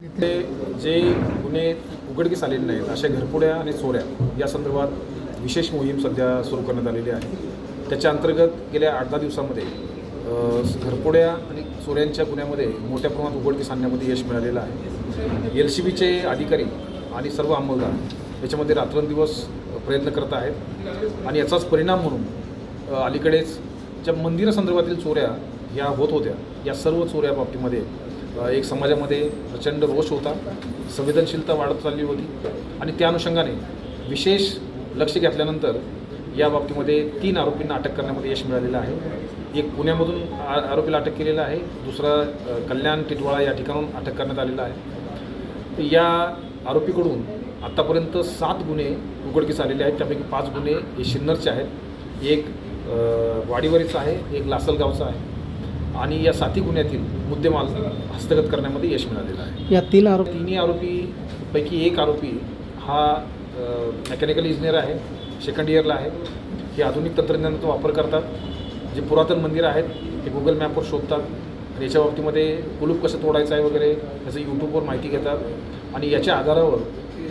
ते जे गुन्हे उघडकीस आलेले नाहीत अशा घरपुड्या आणि चोऱ्या या संदर्भात विशेष मोहीम सध्या सुरू करण्यात आलेली आहे. त्याच्या अंतर्गत गेल्या आठ दहा दिवसामध्ये घरपुड्या आणि चोऱ्यांच्या गुन्ह्यामध्ये मोठ्या प्रमाणात उघडकीस आणण्यामध्ये यश मिळालेलं आहे. एल सी बीचे अधिकारी आणि सर्व अंमलदार याच्यामध्ये रात्रंदिवस प्रयत्न करत आहेत आणि याचाच परिणाम म्हणून अलीकडेच ज्या मंदिरासंदर्भातील चोऱ्या ह्या होत होत्या या सर्व चोऱ्या बाबतीमध्ये एक समाजामध्ये प्रचंड रोष होता संवेदनशीलता वाढत चालली होती आणि त्या अनुषंगाने विशेष लक्ष घेतल्यानंतर या बाबतीमध्ये तीन आरोपींना अटक करण्यामध्ये यश मिळालेलं आहे. एक पुण्यामधून आ- आरोपीला अटक केलेलं आहे दुसरा कल्याण टिटवाळा या ठिकाणून अटक करण्यात आलेला आहे. तर या आरोपीकडून आत्तापर्यंत सात गुन्हे उघडकीस आलेले आहेत त्यापैकी पाच गुन्हे हे शिन्नरचे आहेत. एक वाडीवरीचा आहे एक लासलगावचा आहे. आणि या साती गुन्ह्यातील मुद्देमाल हस्तगत करण्यामध्ये यश मिळालेलं आहे. या तीन आरोप तिन्ही आरोपीपैकी एक आरोपी हा मेकॅनिकल इंजिनियर आहे सेकंड इयरला आहे. हे आधुनिक तंत्रज्ञानाचा वापर करतात. जे पुरातन मंदिर आहेत ते गुगल मॅपवर शोधतात. आणि याच्या बाबतीमध्ये कुलूप कसं तोडायचं आहे वगैरे याचं यूट्यूबवर माहिती घेतात. आणि याच्या आधारावर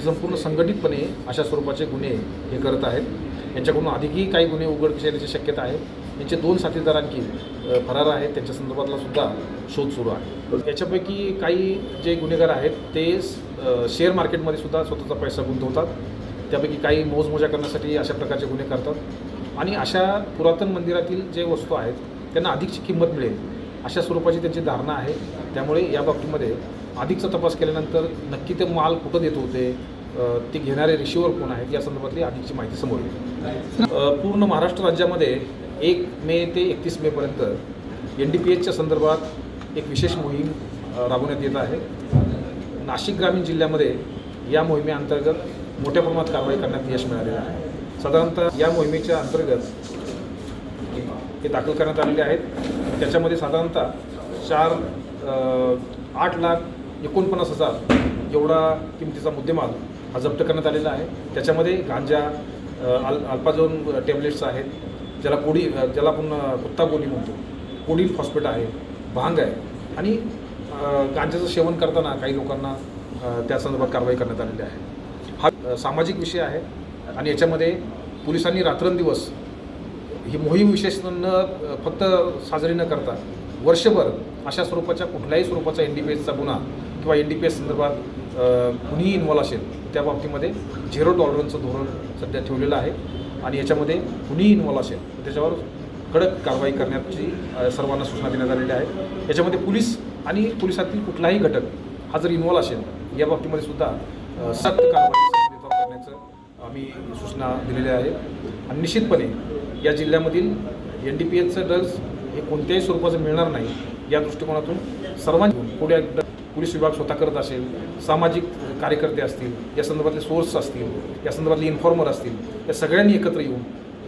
संपूर्ण संघटितपणे अशा स्वरूपाचे गुन्हे हे करत आहेत. यांच्याकडून अधिकही काही गुन्हे उघडकीस येण्याची शक्यता आहे. यांचे दोन साथीदार आणखी फरार आहेत. त्यांच्या संदर्भातला सुद्धा शोध सुरू आहे. याच्यापैकी काही जे गुन्हेगार आहेत ते शेअर मार्केटमध्ये सुद्धा स्वतःचा पैसा गुंतवतात. त्यापैकी काही मोजमोजा करण्यासाठी अशा प्रकारचे गुन्हे करतात. आणि अशा पुरातन मंदिरातील जे वस्तू आहेत त्यांना अधिकची किंमत मिळेल अशा स्वरूपाची त्यांची धारणा आहे. त्यामुळे या बाबतीमध्ये अधिकचा तपास केल्यानंतर नक्की ते माल कुठं देत होते ते घेणारे रिशिवर कोण आहेत या संदर्भातली अधिकची माहिती समोर येईल. पूर्ण महाराष्ट्र राज्यामध्ये एक मे ते एकतीस मेपर्यंत एन डी पी एचच्या संदर्भात एक विशेष मोहीम राबवण्यात येत आहे. नाशिक ग्रामीण जिल्ह्यामध्ये या मोहिमेअंतर्गत मोठ्या प्रमाणात कारवाई करण्यात यश मिळालेलं आहे. साधारणतः या मोहिमेच्या अंतर्गत हे दाखल करण्यात आलेले आहेत. त्याच्यामध्ये साधारणतः चार आठ लाख एकोणपन्नास हजार एवढा किमतीचा मुद्देमाल हा जप्त करण्यात आलेला आहे. त्याच्यामध्ये गांजा अल अल्पाझोन टॅबलेट्स आहेत. ज्याला कोडी ज्याला आपण कुत्ता गोली म्हणतो. कोडील फॉस्फेट आहे भांग आहे. आणि गांजाचं सेवन करताना काही लोकांना त्या संदर्भात कारवाई करण्यात आलेली आहे. हा सामाजिक विषय आहे आणि याच्यामध्ये पोलिसांनी रात्रंदिवस ही मोहीम विशेष न फक्त साजरी न करता वर्षभर अशा स्वरूपाच्या कुठल्याही स्वरूपाचा एन डी पी एसचा गुन्हा किंवा एन डी पी एस संदर्भात कुणीही इन्वॉल्व असेल त्या बाबतीमध्ये झिरो टॉलरन्सचं धोरण सध्या ठेवलेलं आहे. आणि याच्यामध्ये कुणीही इन्वॉल्व असेल तर त्याच्यावर कडक कारवाई करण्याची सर्वांना सूचना देण्यात आलेल्या आहेत याच्यामध्ये पोलीस आणि पोलिसातील कुठलाही घटक हा जर इन्वॉल्व असेल या बाबतीमध्ये सुद्धा सक्त कारवाई करण्याचं आम्ही सूचना दिलेल्या आहेत आणि निश्चितपणे या जिल्ह्यामधील एन डी पी एचचं ड्रग्ज हे कोणत्याही स्वरूपाचं मिळणार नाही या दृष्टिकोनातून सर्वांनी पुढे पोलीस विभाग स्वतः करत असेल सामाजिक कार्यकर्ते असतील या संदर्भातले सोर्स असतील या संदर्भातले इन्फॉर्मर असतील या सगळ्यांनी एकत्र येऊन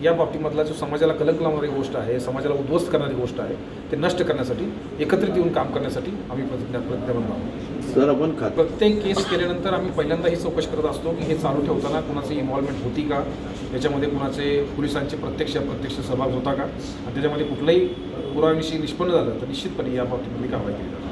या बाबतीमधला जो समाजाला कलंक लावणारी गोष्ट आहे समाजाला उद्ध्वस्त करणारी गोष्ट आहे ते नष्ट करण्यासाठी एकत्रित येऊन काम करण्यासाठी आम्ही प्रतिज्ञा प्रतिज्ञाबद्ध आहोत. सर आपण प्रत्येक केस केल्यानंतर आम्ही पहिल्यांदा ही चौकशी करत असतो की हे चालू ठेवताना कुणाची इन्व्हॉल्वमेंट होती का? याच्यामध्ये कुणाचे पोलिसांचे प्रत्यक्ष अप्रत्यक्ष सहभाग होता का? आणि त्याच्यामध्ये कुठलाही पुराव्याविषयी निष्पन्न झालं तर निश्चितपणे या बाबतीमध्ये कारवाई केली जाईल